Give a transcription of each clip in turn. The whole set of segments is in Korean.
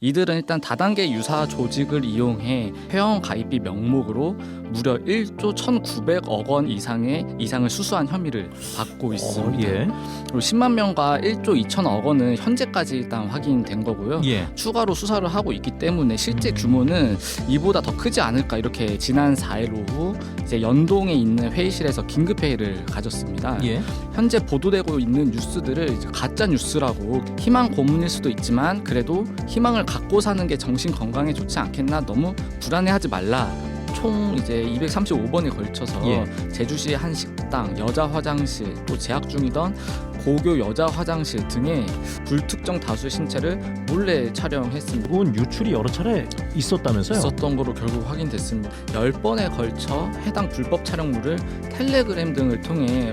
이들은 일단 다단계 유사 조직을 이용해 회원 가입비 명목으로 무려 1조 1,900억 원 이상의 이상을 수수한 혐의를 받고 있습니다. 예. 그리고 10만 명과 1조 2천억 원은 현재까지 일단 확인된 거고요. 예. 추가로 수사를 하고 있기 때문에 실제 음. 규모는 이보다 더 크지 않을까 이렇게 지난 4일 오후 이제 연동에 있는 회의실에서 긴급 회의를 가졌습니다. 예. 현재 보도되고 있는 뉴스들을 이제 가짜 뉴스라고 희망 고문일 수도 있지만 그래도 희망을 갖고 사는 게 정신 건강에 좋지 않겠나 너무 불안해하지 말라. 총 이제 235번에 걸쳐서 예. 제주시의 한 식당, 여자 화장실, 또 재학 중이던 고교 여자 화장실 등의 불특정 다수의 신체를 몰래 촬영했습니다. 그건 유출이 여러 차례 있었다면서요? 있었던 거로 결국 확인됐습니다. 10번에 걸쳐 해당 불법 촬영물을 텔레그램 등을 통해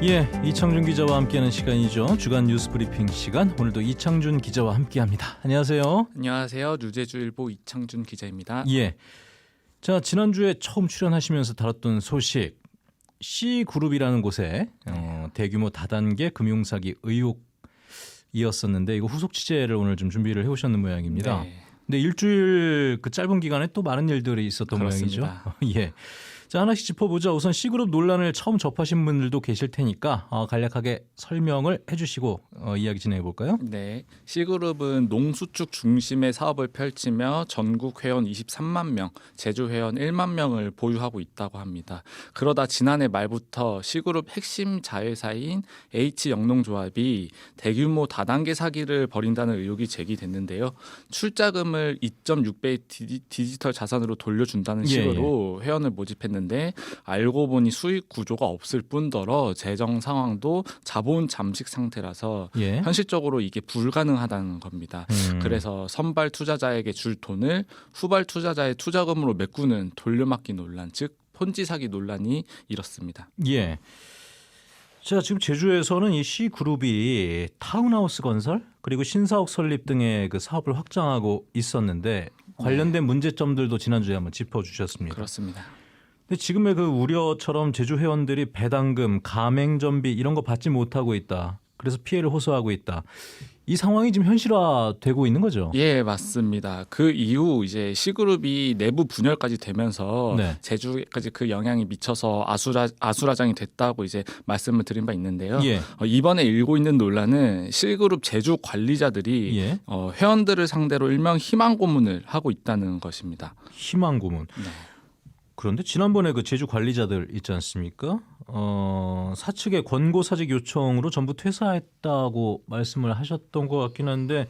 예, 이창준 기자와 함께하는 시간이죠. 주간 뉴스 브리핑 시간. 오늘도 이창준 기자와 함께합니다. 안녕하세요. 안녕하세요. 뉴제주일보 이창준 기자입니다. 예. 자, 지난주에 처음 출연하시면서 다뤘던 소식. C 그룹이라는 곳에 어, 대규모 다단계 금융 사기 의혹이었었는데 이거 후속 취재를 오늘 좀 준비를 해 오셨는 모양입니다. 네, 근데 일주일 그 짧은 기간에 또 많은 일들이 있었던 그렇습니다. 모양이죠. 예. 자 하나씩 짚어보자. 우선 C그룹 논란을 처음 접하신 분들도 계실 테니까 어, 간략하게 설명을 해주시고 어, 이야기 진행해 볼까요? 네. C그룹은 농수축 중심의 사업을 펼치며 전국 회원 23만 명, 제주 회원 1만 명을 보유하고 있다고 합니다. 그러다 지난해 말부터 C그룹 핵심 자회사인 H영농조합이 대규모 다단계 사기를 벌인다는 의혹이 제기됐는데요. 출자금을 2.6배 디, 디지털 자산으로 돌려준다는 예, 식으로 회원을 모집했는데 알고 보니 수익 구조가 없을 뿐더러 재정 상황도 자본 잠식 상태라서 예. 현실적으로 이게 불가능하다는 겁니다. 음. 그래서 선발 투자자에게 줄 돈을 후발 투자자의 투자금으로 메꾸는 돌려막기 논란, 즉 폰지 사기 논란이 일었습니다. 예. 자 지금 제주에서는 이 C 그룹이 타운하우스 건설 그리고 신사옥 설립 등의 그 사업을 확장하고 있었는데 관련된 문제점들도 지난주에 한번 짚어 주셨습니다. 그렇습니다. 근데 지금의 그 우려처럼 제주 회원들이 배당금, 가맹점비 이런 거 받지 못하고 있다. 그래서 피해를 호소하고 있다. 이 상황이 지금 현실화되고 있는 거죠. 예, 맞습니다. 그 이후 이제 C그룹이 내부 분열까지 되면서 네. 제주까지 그 영향이 미쳐서 아수라 아수라장이 됐다고 이제 말씀을 드린 바 있는데요. 예. 어, 이번에 일고 있는 논란은 C그룹 제주 관리자들이 예. 어, 회원들을 상대로 일명 희망 고문을 하고 있다는 것입니다. 희망 고문. 네. 그런데 지난번에 그 제주 관리자들 있지 않습니까? 어, 사측의 권고 사직 요청으로 전부 퇴사했다고 말씀을 하셨던 것 같긴 한데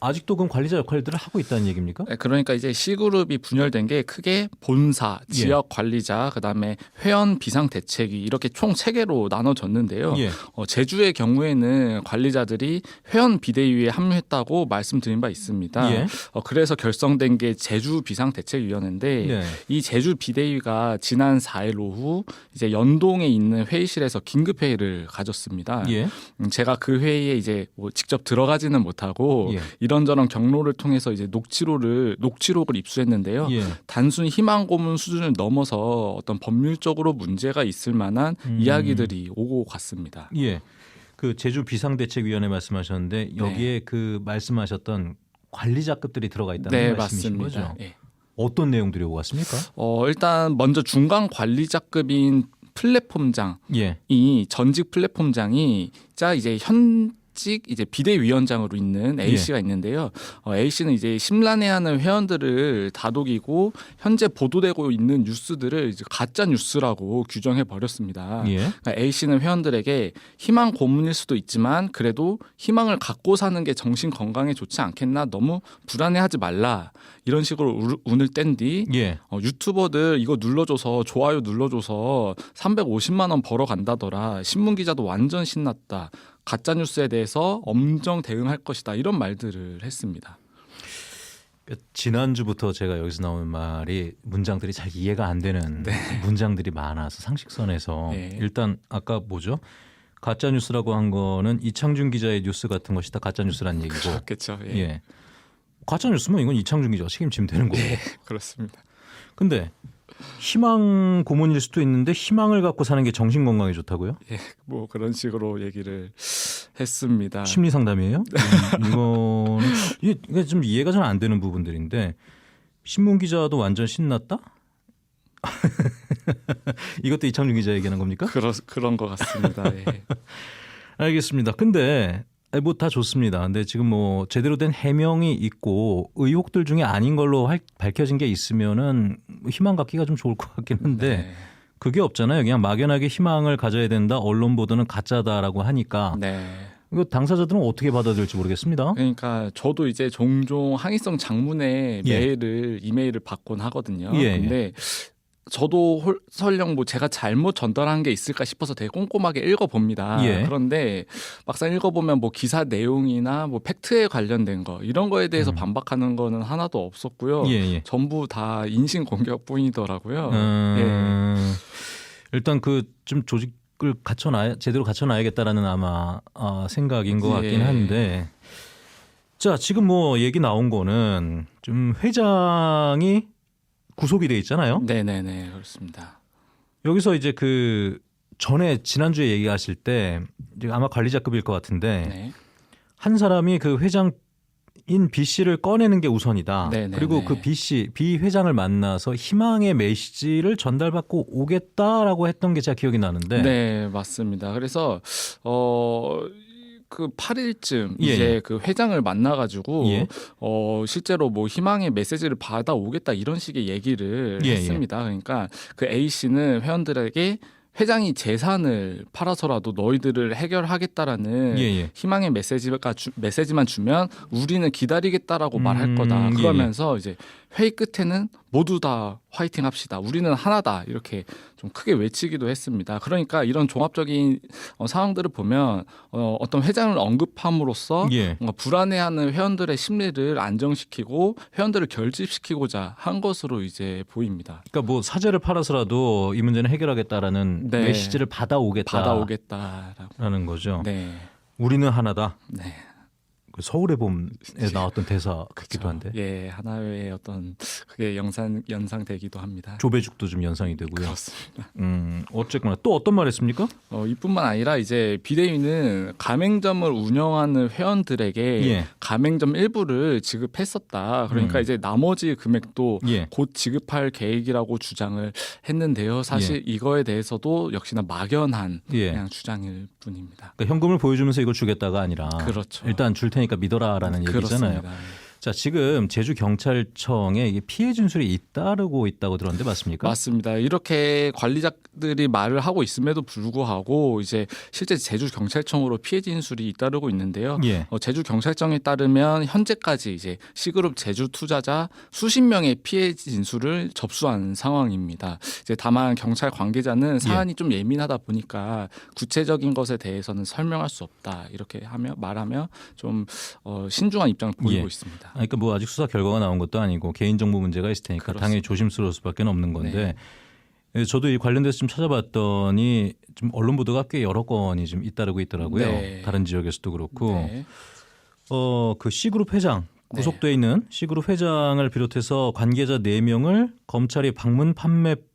아직도 그럼 관리자 역할들을 하고 있다는 얘기입니까? 네, 그러니까 이제 C그룹이 분열된 게 크게 본사, 예. 지역 관리자, 그다음에 회원 비상 대책위 이렇게 총 세 개로 나눠졌는데요. 예. 어, 제주의 경우에는 관리자들이 회원 비대위에 합류했다고 말씀드린 바 있습니다. 예. 어, 그래서 결성된 게 제주 비상 대책위원회인데 네. 이 제주 비대위가 지난 4일 오후 이제 연동에 있는 회의실에서 긴급 회의를 가졌습니다. 예. 음, 제가 그 회의에 이제 뭐 직접 들어가지는 못하고 예. 이런저런 경로를 통해서 이제 녹취록을 녹취록을 입수했는데요. 예. 단순 희망 고문 수준을 넘어서 어떤 법률적으로 문제가 있을 만한 음. 이야기들이 오고 갔습니다. 예. 그 제주 비상대책위원회 말씀하셨는데 여기에 그 말씀하셨던 관리자급들이 들어가 있다는 네, 말씀이신 맞습니다. 거죠? 예. 어떤 내용들이 오고 갔습니까? 어, 일단 먼저 중간 관리자급인 플랫폼장이 예. 전직 플랫폼장이 자 이제 현 직 이제 비대위원장으로 있는 A 씨가 있는데요. 어, A 씨는 이제 심란해하는 회원들을 다독이고 현재 보도되고 있는 뉴스들을 이제 가짜 뉴스라고 규정해 버렸습니다. 예. 그러니까 A 씨는 회원들에게 희망 고문일 수도 있지만 그래도 희망을 갖고 사는 게 정신 건강에 좋지 않겠나 너무 불안해하지 말라 이런 식으로 우- 운을 뗀 뒤 예. 어, 유튜버들 이거 눌러줘서 좋아요 눌러줘서 350만 원 벌어 간다더라 신문 기자도 완전 신났다 가짜 뉴스에 대해서 엄정 대응할 것이다 이런 말들을 했습니다. 그러니까 지난주부터 제가 여기서 나오는 말이 문장들이 잘 이해가 안 되는 문장들이 많아서 상식선에서 네. 일단 아까 뭐죠? 가짜 뉴스라고 한 거는 이창준 기자의 뉴스 같은 것이 다 가짜 뉴스라는 얘기고 그렇겠죠. 예. 예. 가짜 뉴스면 이건 이창준 기자가 책임지면 되는 거고. 그렇습니다. 근데 희망 고문일 수도 있는데 희망을 갖고 사는 게 정신 건강에 좋다고요? 뭐 그런 식으로 얘기를 했습니다. 심리 상담이에요? 음, 이거는 이게 이게 좀 이해가 잘 안 되는 부분들인데 신문 기자도 완전 신났다? 이것도 이창준 기자 얘기하는 겁니까? 그러, 그런 것 같습니다. 예. 알겠습니다. 근데 뭐다 좋습니다. 근데 지금 뭐 제대로 된 해명이 있고 의혹들 중에 아닌 걸로 할- 밝혀진 게 있으면은 희망 갖기가 좀 좋을 것 같긴 한데 네. 그게 없잖아요. 그냥 막연하게 희망을 가져야 된다. 언론 보도는 가짜다라고 하니까 네. 이거 당사자들은 어떻게 받아들일지 모르겠습니다. 그러니까 저도 이제 종종 항의성 장문의 예. 메일을 이메일을 받곤 하거든요. 예, 예. 근데 저도 홀- 설령 뭐 제가 잘못 전달한 게 있을까 싶어서 되게 꼼꼼하게 읽어봅니다. 예. 그런데 막상 읽어보면 뭐 기사 내용이나 뭐 팩트에 관련된 거 이런 거에 대해서 음. 반박하는 거는 하나도 없었고요. 예, 예. 전부 다 인신 공격뿐이더라고요. 음, 일단 그 좀 조직을 갖춰놔야 제대로 갖춰놔야겠다라는 아마 아, 생각인 것 같긴 예. 한데 자 지금 뭐 얘기 나온 거는 좀 회장이 구속이 돼 있잖아요. 네네네 그렇습니다. 여기서 이제 그 전에 지난주에 얘기하실 때 아마 관리자급일 것 같은데 네. 한 사람이 그 회장인 B 씨를 꺼내는 게 우선이다. 네네네. 그리고 그 B 씨, B 회장을 만나서 희망의 메시지를 전달받고 오겠다라고 했던 게 제가 기억이 나는데. 네, 맞습니다. 그래서 어. 그 8일쯤 예, 이제 예. 그 회장을 만나가지고 예. 어 실제로 뭐 희망의 메시지를 받아 오겠다 이런 식의 얘기를 예, 예. 했습니다. 그러니까 그 A 씨는 회원들에게 회장이 재산을 팔아서라도 너희들을 해결하겠다라는 예, 예. 희망의 메시지가 주, 메시지만 주면 우리는 기다리겠다라고 음, 말할 거다. 예, 그러면서 이제 회의 끝에는 모두 다 화이팅 합시다. 우리는 하나다. 이렇게 좀 크게 외치기도 했습니다. 그러니까 이런 종합적인 어, 상황들을 보면 어, 어떤 회장을 언급함으로써 예. 뭔가 불안해하는 회원들의 심리를 안정시키고 회원들을 결집시키고자 한 것으로 이제 보입니다. 그러니까 뭐 사제를 팔아서라도 이 문제는 해결하겠다라는 네. 메시지를 받아오겠다라는 받아오겠다라고. 거죠. 네. 우리는 하나다. 네. 그 서울의 봄에 나왔던 대사 같기도 한데. 예, 하나의 어떤 그게 영상 연상되기도 합니다. 조배죽도 좀 연상이 되고요. 그렇습니다. 음, 어쨌거나 또 어떤 말 했습니까? 어, 이뿐만 아니라 이제 비대위는 가맹점을 운영하는 회원들에게 예. 가맹점 일부를 지급했었다. 그러니까 음. 이제 나머지 금액도 예. 곧 지급할 계획이라고 주장을 했는데요. 사실 이거에 대해서도 역시나 막연한 예. 그냥 주장일 뿐입니다. 그러니까 현금을 보여주면서 이걸 주겠다가 아니라 그렇죠. 일단 줄 테니까 믿어라라는 얘기잖아요. 자, 지금 제주 경찰청에 피해 진술이 잇따르고 있다고 들었는데 맞습니까? 맞습니다. 이렇게 관리자들이 말을 하고 있음에도 불구하고 이제 실제 제주 경찰청으로 피해 진술이 잇따르고 있는데요. 예. 어, 제주 경찰청에 따르면 현재까지 이제 C그룹 제주 투자자 수십 명의 피해 진술을 접수한 상황입니다. 이제 다만 경찰 관계자는 사안이 좀 예민하다 보니까 구체적인 것에 대해서는 설명할 수 없다 이렇게 하며 말하며 좀 어, 신중한 입장을 보이고 예. 있습니다. 아니, 그러니까 뭐 아직 수사 결과가 나온 것도 아니고 개인정보 문제가 있을 테니까 그렇습니다. 당연히 조심스러울 수밖에 없는 건데 네. 예, 저도 이 관련돼서 좀 찾아봤더니 좀 언론 보도가 꽤 여러 건이 좀 잇따르고 있더라고요. 네. 다른 지역에서도 그렇고 네. 어, 그 C그룹 회장 구속돼 있는 C그룹 회장을 비롯해서 관계자 4명을 검찰이 방문 판매법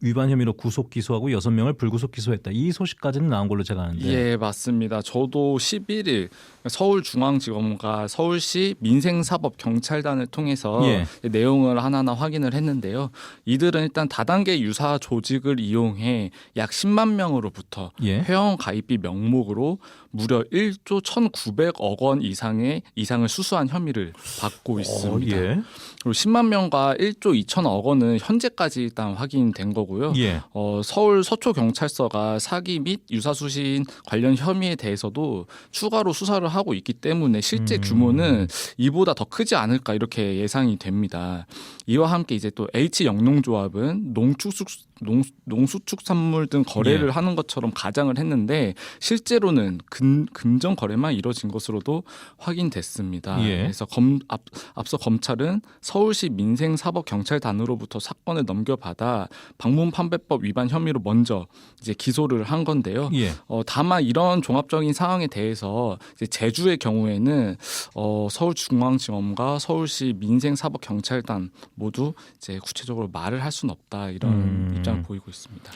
위반 혐의로 구속 기소하고 6명을 불구속 기소했다. 이 소식까지는 나온 걸로 제가 아는데. 예, 맞습니다. 저도 11일 서울중앙지검과 서울시 민생사법경찰단을 통해서 예. 내용을 하나하나 확인을 했는데요. 이들은 일단 다단계 유사 조직을 이용해 약 10만 명으로부터 예. 회원 가입비 명목으로 무려 1조 1,900억 원 이상의 이상을 수수한 혐의를 받고 있습니다. 어, 예. 그리고 10만 명과 1조 2천억 원은 현재까지 일단 확인된 거고 요. 예. 어, 서울 서초 경찰서가 사기 및 유사 수신 관련 혐의에 대해서도 추가로 수사를 하고 있기 때문에 실제 음. 규모는 이보다 더 크지 않을까 이렇게 예상이 됩니다. 이와 함께 이제 또 H 영농조합은 농축축 농, 농수축산물 등 거래를 예. 하는 것처럼 가장을 했는데 실제로는 금, 금전 거래만 이뤄진 것으로도 확인됐습니다. 예. 그래서 검, 앞, 앞서 검찰은 서울시 민생사법경찰단으로부터 사건을 넘겨받아 방문 판매법 위반 혐의로 먼저 이제 기소를 한 건데요. 예. 어, 다만 이런 종합적인 상황에 대해서 이제 제주의 경우에는 어, 서울중앙지검과 서울시 민생사법경찰단 모두 이제 구체적으로 말을 할 수는 없다 이런 음. 입장 을 보이고 있습니다.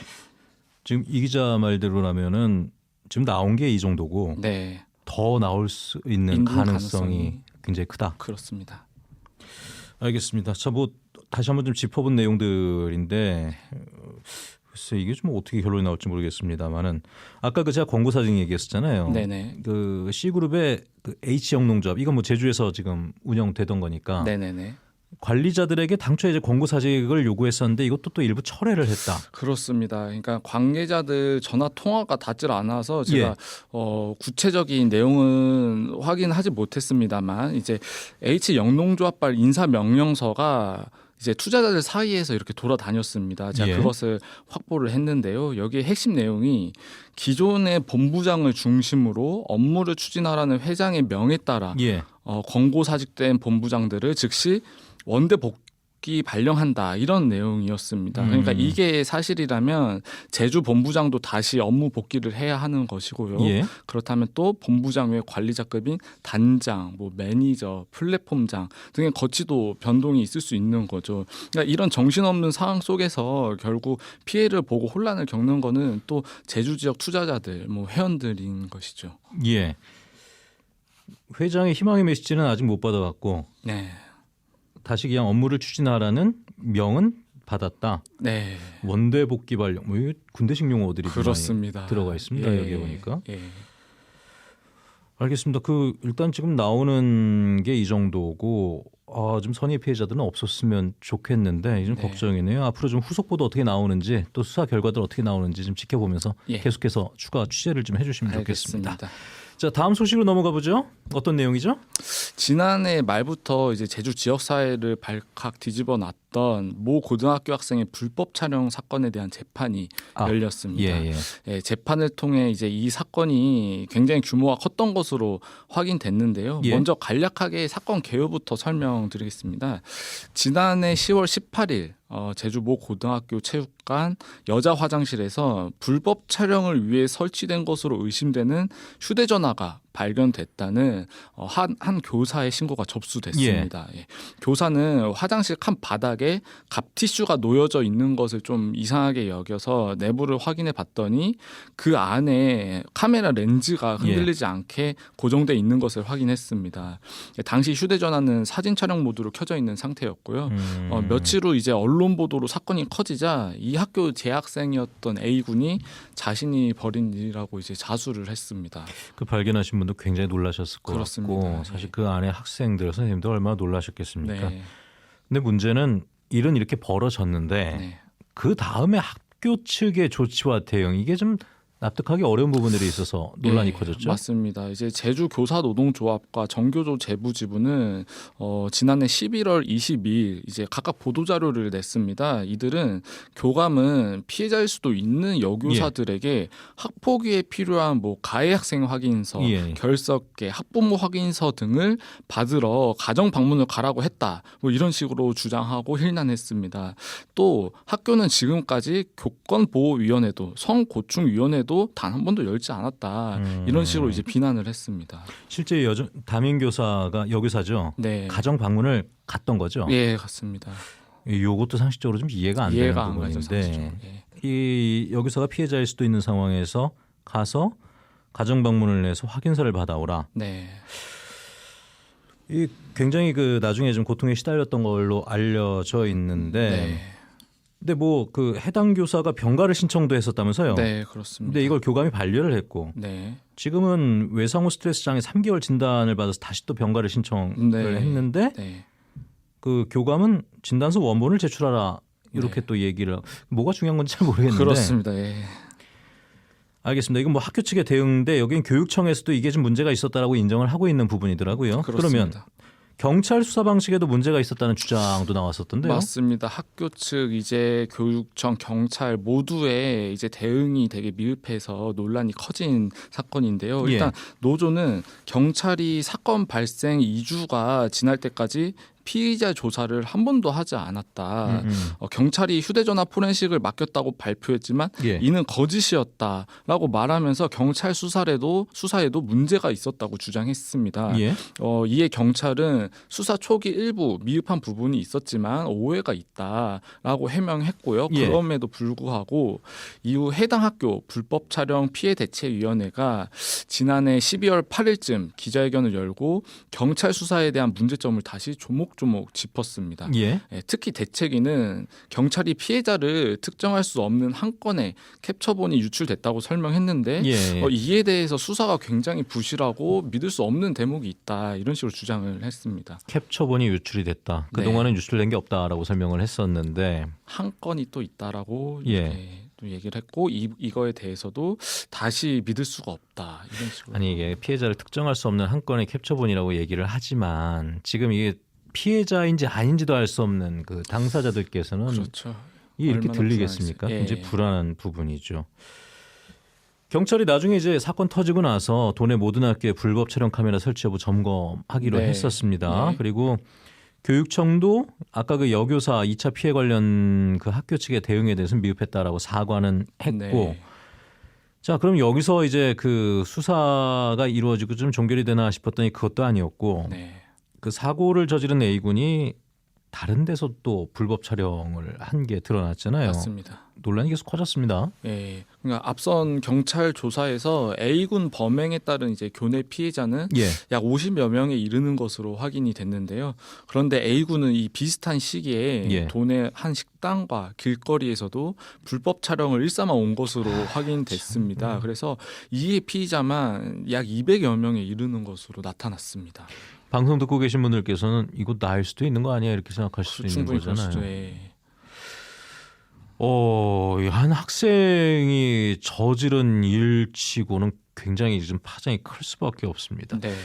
지금 이 기자 말대로라면은 지금 나온 게 이 정도고 네, 더 나올 수 있는 가능성이, 가능성이 굉장히 크다. 그렇습니다. 알겠습니다. 자, 뭐 다시 한번 좀 짚어본 내용들인데 어, 글쎄 이게 좀 어떻게 결론이 나올지 모르겠습니다만은 아까 그 제가 권고 사진 얘기했었잖아요. 네네, 그 C 그룹의 그 H 영농조합 이건 뭐 제주에서 지금 운영되던 거니까 네네네. 관리자들에게 당초에 이제 권고 사직을 요구했었는데 이것도 또 일부 철회를 했다. 그렇습니다. 그러니까 관계자들 전화 통화가 닿질 않아서 제가 예. 어, 구체적인 내용은 확인하지 못했습니다만 이제 H 영농조합발 인사 명령서가 이제 투자자들 사이에서 이렇게 돌아다녔습니다. 제가 예. 그것을 확보를 했는데요. 여기에 핵심 내용이 기존의 본부장을 중심으로 업무를 추진하라는 회장의 명에 따라 예. 어, 권고 사직된 본부장들을 즉시 원대 복귀 발령한다 이런 내용이었습니다. 그러니까 음. 이게 사실이라면 제주 본부장도 다시 업무 복귀를 해야 하는 것이고요. 예. 그렇다면 또 본부장 외 관리자급인 단장, 뭐 매니저, 플랫폼장 등의 거치도 변동이 있을 수 있는 거죠. 그러니까 이런 정신없는 상황 속에서 결국 피해를 보고 혼란을 겪는 거는 또 제주 지역 투자자들, 뭐 회원들인 것이죠. 예. 회장의 희망의 메시지는 아직 못 받아갔고 네, 다시 그냥 업무를 추진하라는 명은 받았다. 네. 원대 복귀 발령. 뭐 군대식 용어들이 그렇습니다. 들어가 있습니다. 여기에 보니까. 예. 알겠습니다. 그 일단 지금 나오는 게 이 정도고 아, 좀 선의 피해자들은 없었으면 좋겠는데 좀 네. 걱정이네요. 앞으로 좀 후속 보도 어떻게 나오는지 또 수사 결과들 어떻게 나오는지 좀 지켜보면서 예. 계속해서 추가 취재를 좀 해주시면 좋겠습니다. 알겠습니다. 자 다음 소식으로 넘어가 보죠. 어떤 내용이죠? 지난해 말부터 이제 제주 지역 사회를 발칵 뒤집어 놨던 모 고등학교 학생의 불법 촬영 사건에 대한 재판이 아, 열렸습니다. 예, 예. 예, 재판을 통해 이제 이 사건이 굉장히 규모가 컸던 것으로 확인됐는데요. 예. 먼저 간략하게 사건 개요부터 설명 드리겠습니다. 지난해 10월 18일 어, 제주 모 고등학교 체육관 여자 화장실에서 불법 촬영을 위해 설치된 것으로 의심되는 휴대전화가 발견됐다는 어, 한, 한 교사의 신고가 접수됐습니다. 예. 교사는 화장실 칸 바닥에 갑티슈가 놓여져 있는 것을 좀 이상하게 여겨서 내부를 확인해 봤더니 그 안에 카메라 렌즈가 흔들리지 않게 고정돼 있는 것을 확인했습니다. 예, 당시 휴대전화는 사진 촬영 모드로 켜져 있는 상태였고요. 음, 어, 며칠 후 이제 언론 보도로 사건이 커지자 이 학교 재학생이었던 A 군이 자신이 벌인 일이라고 이제 자수를 했습니다. 그 발견하신 분도 굉장히 놀라셨을 것 그렇습니다. 같고 사실 예. 그 안에 학생들 선생님도 얼마나 놀라셨겠습니까? 네, 근데 문제는 일은 이렇게 벌어졌는데 네. 그 다음에 학교 측의 조치와 대응 이게 좀 납득하기 어려운 부분들이 있어서 논란이 예, 커졌죠. 맞습니다. 이제 제주 교사 노동조합과 정교조 재부지부는 어, 지난해 11월 22일 이제 각각 보도 자료를 냈습니다. 이들은 교감은 피해자일 수도 있는 여교사들에게 학폭위에 필요한 뭐 가해 학생 확인서, 예. 결석계, 학부모 확인서 등을 받으러 가정 방문을 가라고 했다. 뭐 이런 식으로 주장하고 힐난했습니다. 또 학교는 지금까지 교권보호위원회도 성고충위원회도 단 한 번도 열지 않았다. 음. 이런 식으로 이제 비난을 했습니다. 실제 여전 담임 교사가 여교사죠. 네. 가정 방문을 갔던 거죠. 예, 같습니다. 요것도 상식적으로 좀 이해가 안 이해가 되는 부분인데. 예. 이 여교사가 피해자일 수도 있는 상황에서 가서 가정 방문을 내서 확인서를 받아오라. 네. 이 굉장히 그 나중에 좀 고통에 시달렸던 걸로 알려져 있는데 네. 근데 뭐 그 해당 교사가 병가를 신청도 했었다면서요. 네, 그렇습니다. 근데 이걸 교감이 반려를 했고 네. 지금은 외상후 스트레스 장애 3개월 진단을 받아서 다시 또 병가를 신청을 네. 했는데 네. 그 교감은 진단서 원본을 제출하라 이렇게 네. 또 얘기를 뭐가 중요한 건지 잘 모르겠는데 그렇습니다. 예. 알겠습니다. 이건 뭐 학교 측의 대응인데 여기는 교육청에서도 이게 좀 문제가 있었다라고 인정을 하고 있는 부분이더라고요. 그러면 그렇습니다. 경찰 수사 방식에도 문제가 있었다는 주장도 나왔었던데요. 맞습니다. 학교 측 이제 교육청 경찰 모두의 이제 대응이 되게 미흡해서 논란이 커진 사건인데요. 예. 일단 노조는 경찰이 사건 발생 2주가 지날 때까지 피의자 조사를 한 번도 하지 않았다. 음, 음. 어, 경찰이 휴대전화 포렌식을 맡겼다고 발표했지만 예. 이는 거짓이었다라고 말하면서 경찰 수사에도 수사에도 문제가 있었다고 주장했습니다. 예. 어, 이에 경찰은 수사 초기 일부 미흡한 부분이 있었지만 오해가 있다라고 해명했고요. 예. 그럼에도 불구하고 이후 해당 학교 불법 촬영 피해 대체 위원회가 지난해 12월 8일쯤 기자회견을 열고 경찰 수사에 대한 문제점을 다시 조목 조목 짚었습니다. 예. 예, 특히 대책위는 경찰이 피해자를 특정할 수 없는 한 건의 캡처본이 유출됐다고 설명했는데 예. 어, 이에 대해서 수사가 굉장히 부실하고 믿을 수 없는 대목이 있다 이런 식으로 주장을 했습니다. 캡처본이 유출이 됐다. 그 네. 동안은 유출된 게 없다라고 설명을 했었는데 한 건이 또 있다라고 예. 얘기를 했고 이, 이거에 대해서도 다시 믿을 수가 없다 이런 식으로 아니 이게 피해자를 특정할 수 없는 한 건의 캡처본이라고 얘기를 하지만 지금 이게 피해자인지 아닌지도 알 수 없는 그 당사자들께서는 그렇죠. 이게 이렇게 들리겠습니까? 불안했어요. 굉장히 예. 불안한 부분이죠. 경찰이 나중에 이제 사건 터지고 나서 도내 모든 학교에 불법 촬영 카메라 설치 여부 점검하기로 네. 했었습니다. 네. 그리고 교육청도 아까 그 여교사 2차 피해 관련 그 학교 측의 대응에 대해서 미흡했다라고 사과는 했고 네. 자 그럼 여기서 이제 그 수사가 이루어지고 좀 종결이 되나 싶었더니 그것도 아니었고 네. 그 사고를 저지른 A 군이 다른 데서 또 불법 촬영을 한 게 드러났잖아요. 맞습니다. 논란이 계속 커졌습니다. 예. 그러니까 앞선 경찰 조사에서 A군 범행에 따른 이제 교내 피해자는 예. 약 50여 명에 이르는 것으로 확인이 됐는데요. 그런데 A군은 이 비슷한 시기에 예. 도내 한 식당과 길거리에서도 불법 촬영을 일삼아 온 것으로 음. 확인됐습니다. 그래서 이에 피의자만 약 200여 명에 이르는 것으로 나타났습니다. 방송 듣고 계신 분들께서는 이거 나일 수도 있는 거 아니야 이렇게 생각할 수도 있는 거잖아요. 수도 예. 어, 이한 학생이 저지른 일치고는 굉장히 좀 파장이 클 수밖에 없습니다. 네.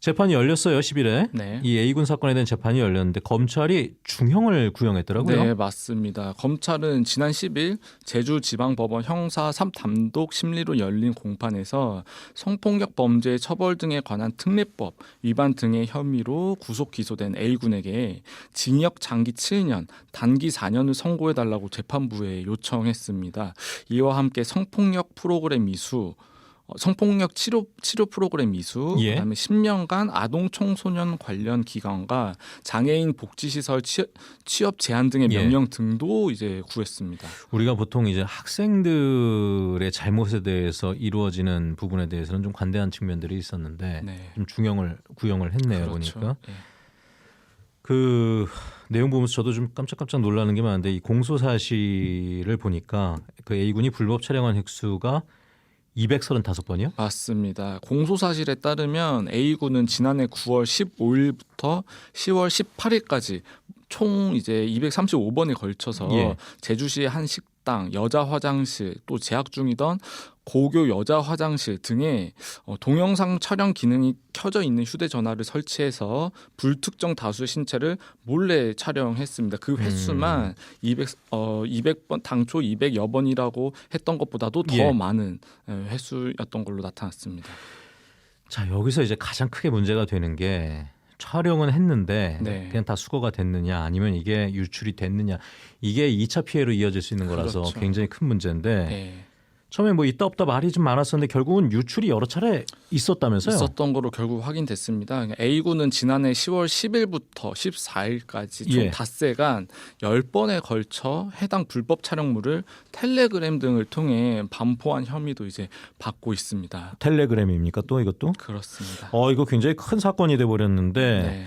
재판이 열렸어요, 10일에. 네. 이 A군 사건에 대한 재판이 열렸는데 검찰이 중형을 구형했더라고요. 네, 맞습니다. 검찰은 지난 10일 제주지방법원 형사 3단독 심리로 열린 공판에서 성폭력 범죄 처벌 등에 관한 특례법 위반 등의 혐의로 구속 기소된 A군에게 징역 장기 7년, 단기 4년을 선고해 달라고 재판부에 요청했습니다. 이와 함께 성폭력 프로그램 이수 어, 성폭력 치료 치료 프로그램 이수, 예. 그다음에 10년간 아동 청소년 관련 기관과 장애인 복지 시설 취업, 취업 제한 등의 예. 명령 등도 이제 구했습니다. 우리가 보통 이제 학생들의 잘못에 대해서 이루어지는 부분에 대해서는 좀 관대한 측면들이 있었는데 네. 좀 중형을 구형을 했네요 그렇죠. 보니까 예. 그 내용 보면서 저도 좀 깜짝깜짝 놀라는 게 많은데 이 공소 사실을 보니까 그 A 군이 불법 촬영한 획수가 235번이요? 맞습니다. 공소 사실에 따르면 A군은 지난해 9월 15일부터 10월 18일까지 총 이제 235번에 걸쳐서 예. 제주시의 한 식당, 여자 화장실, 또 재학 중이던 고교 여자 화장실 등에 어, 동영상 촬영 기능이 켜져 있는 휴대전화를 설치해서 불특정 다수의 신체를 몰래 촬영했습니다. 그 횟수만 200, 어, 200번, 당초 200여 번이라고 했던 것보다도 더 예. 많은 어, 횟수였던 걸로 나타났습니다. 자 여기서 이제 가장 크게 문제가 되는 게 촬영은 했는데 네. 그냥 다 수거가 됐느냐 아니면 이게 유출이 됐느냐 이게 2차 피해로 이어질 수 있는 거라서 그렇죠. 굉장히 큰 문제인데 네. 처음에 뭐 있다 없다 말이 좀 많았었는데 결국은 유출이 여러 차례 있었다면서요? 있었던 거로 결국 확인됐습니다. 그러니까 A군은 지난해 10월 10일부터 14일까지 총 예. 닷새간 10번에 걸쳐 해당 불법 촬영물을 텔레그램 등을 통해 반포한 혐의도 이제 받고 있습니다. 텔레그램입니까 또 이것도? 그렇습니다. 어 이거 굉장히 큰 사건이 돼 버렸는데 네.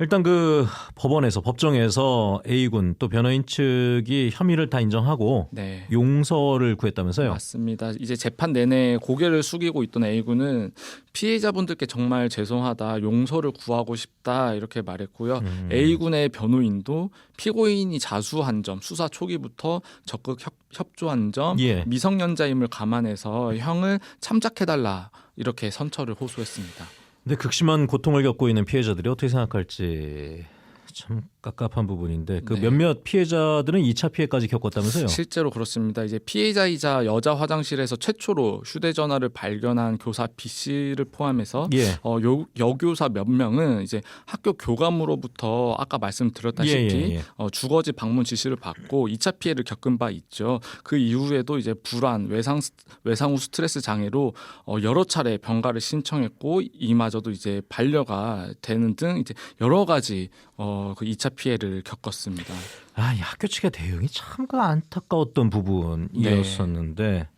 일단 그 법원에서 법정에서 A군 또 변호인 측이 혐의를 다 인정하고 네. 용서를 구했다면서요? 맞습니다. 이제 재판 내내 고개를 숙이고 있던 A군은 피해자분들께 정말 죄송하다, 용서를 구하고 싶다 이렇게 말했고요. 음. A군의 변호인도 피고인이 자수한 점, 수사 초기부터 적극 협, 협조한 점, 예. 미성년자임을 감안해서 형을 참작해달라 이렇게 선처를 호소했습니다. 근데 극심한 고통을 겪고 있는 피해자들이 어떻게 생각할지 참 깝깝한 부분인데 그 네. 몇몇 피해자들은 2차 피해까지 겪었다면서요? 실제로 그렇습니다. 이제 피해자이자 여자 화장실에서 최초로 휴대전화를 발견한 교사 B 씨를 포함해서 예. 어, 여, 여교사 몇 명은 이제 학교 교감으로부터 아까 말씀드렸다시피 예, 예, 예. 어, 주거지 방문 지시를 받고 2차 피해를 겪은 바 있죠. 그 이후에도 이제 불안, 외상 스- 외상 후 스트레스 장애로 어, 여러 차례 병가를 신청했고 이마저도 이제 반려가 되는 등 이제 여러 가지 어, 그 2차 피해를 겪었습니다. 아, 이 학교 측의 대응이 참그 안타까웠던 부분이었었는데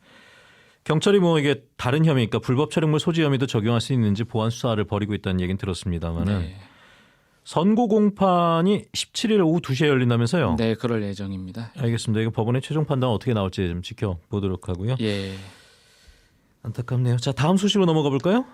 경찰이 뭐 이게 다른 혐의, 그러니까 불법 촬영물 소지 혐의도 적용할 수 있는지 보안 수사를 벌이고 있다는 얘기는 들었습니다만은 네. 선고 공판이 17일 오후 2시에 열린다면서요? 네, 그럴 예정입니다. 알겠습니다. 이거 법원의 최종 판단 어떻게 나올지 좀 지켜보도록 하고요. 예. 안타깝네요. 자, 다음 소식으로 넘어가 볼까요?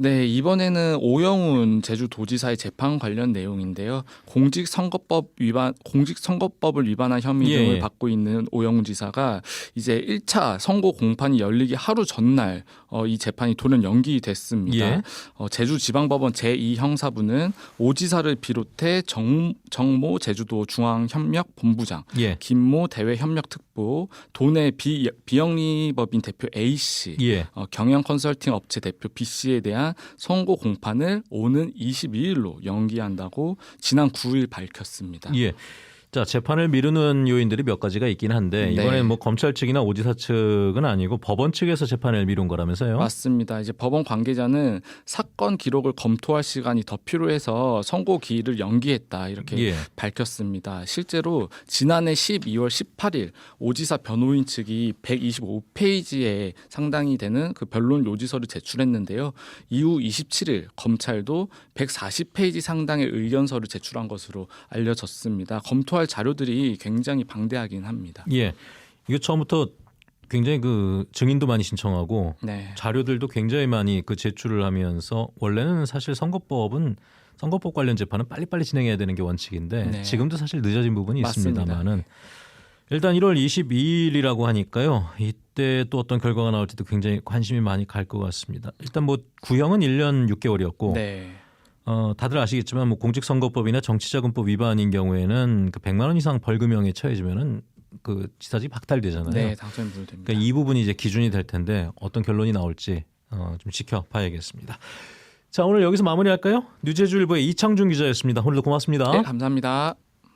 네, 이번에는 오영훈 제주도지사의 재판 관련 내용인데요. 공직선거법 위반, 공직선거법을 위반한 혐의 예, 등을 예. 받고 있는 오영훈 지사가 이제 1차 선고 공판이 열리기 하루 전날 어, 이 재판이 돌연 연기됐습니다. 예. 어, 제주지방법원 제2형사부는 오 지사를 비롯해 정, 정모 제주도 중앙협력본부장, 예. 김모 대외협력특보, 도내 비, 비영리법인 대표 A 씨, 예. 어, 경영 컨설팅 업체 대표 B 씨에 대한 선고 공판을 오는 22일로 연기한다고 지난 9일 밝혔습니다. 예. 자, 재판을 미루는 요인들이 몇 가지가 있긴 한데 네. 이번엔 뭐 검찰 측이나 오지사 측은 아니고 법원 측에서 재판을 미룬 거라면서요? 맞습니다. 이제 법원 관계자는 사건 기록을 검토할 시간이 더 필요해서 선고 기일을 연기했다 이렇게 예. 밝혔습니다. 실제로 지난해 12월 18일 오지사 변호인 측이 125페이지에 상당히 되는 그 변론 요지서를 제출했는데요. 이후 27일 검찰도 140페이지 상당의 의견서를 제출한 것으로 알려졌습니다. 검토 할 자료들이 굉장히 방대하긴 합니다. 예. 이거 처음부터 굉장히 그 증인도 많이 신청하고 네. 자료들도 굉장히 많이 그 제출을 하면서 원래는 사실 선거법은 선거법 관련 재판은 빨리빨리 진행해야 되는 게 원칙인데 네. 지금도 사실 늦어진 부분이. 있습니다만은 일단 1월 22일이라고 하니까요. 이때 또 어떤 결과가 나올지도 굉장히 관심이 많이 갈 것 같습니다. 일단 뭐 구형은 1년 6개월이었고 네. 어, 다들 아시겠지만 뭐 공직선거법이나 정치자금법 위반인 경우에는 그 100만 원 이상 벌금형에 처해지면은 그 지사직이 박탈되잖아요. 네, 당선이 무효됩니다. 그러니까 이 부분이 이제 기준이 될 텐데 어떤 결론이 나올지 어, 좀 지켜봐야겠습니다. 자 오늘 여기서 마무리할까요? 뉴제주일보의 이창준 기자였습니다. 오늘도 고맙습니다. 네, 감사합니다.